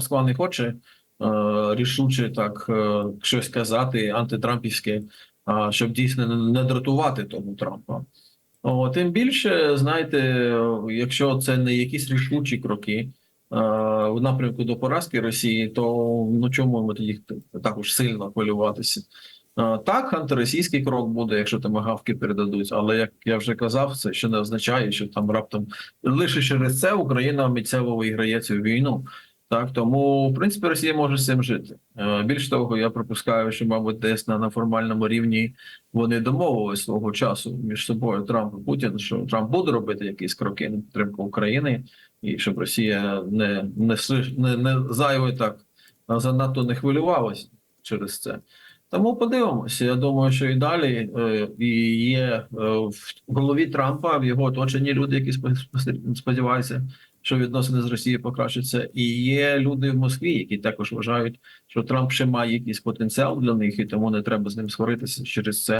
Москва не хоче е, рішуче так е, щось казати антитрампівське, щоб дійсно не- дратувати тому Трампа. О, тим більше, знаєте, якщо це не якісь рішучі кроки е, в напрямку до поразки Росії, то ну чому ми тоді також сильно хвилюватися? Так, антиросійський крок буде, якщо томагавки передадуть, але як я вже казав, це ще не означає, що там раптом лише через це Україна миттєво виграє цю війну. Так тому в принципі Росія може з цим жити. Е, Більш того, я припускаю, що мабуть десь на, на формальному рівні вони домовились свого часу між собою Трамп і Путін, що Трамп буде робити якісь кроки на підтримку України, і щоб Росія не не, не, не зайво так занадто не хвилювалась через це. Тому подивимося. Я думаю, що і далі е, і є е, в голові Трампа в його оточенні люди, які спо- спо- сподіваються, що відносини з Росією покращаться. І є люди в Москві, які також вважають, що Трамп ще має якийсь потенціал для них, і тому не треба з ним сваритися через це.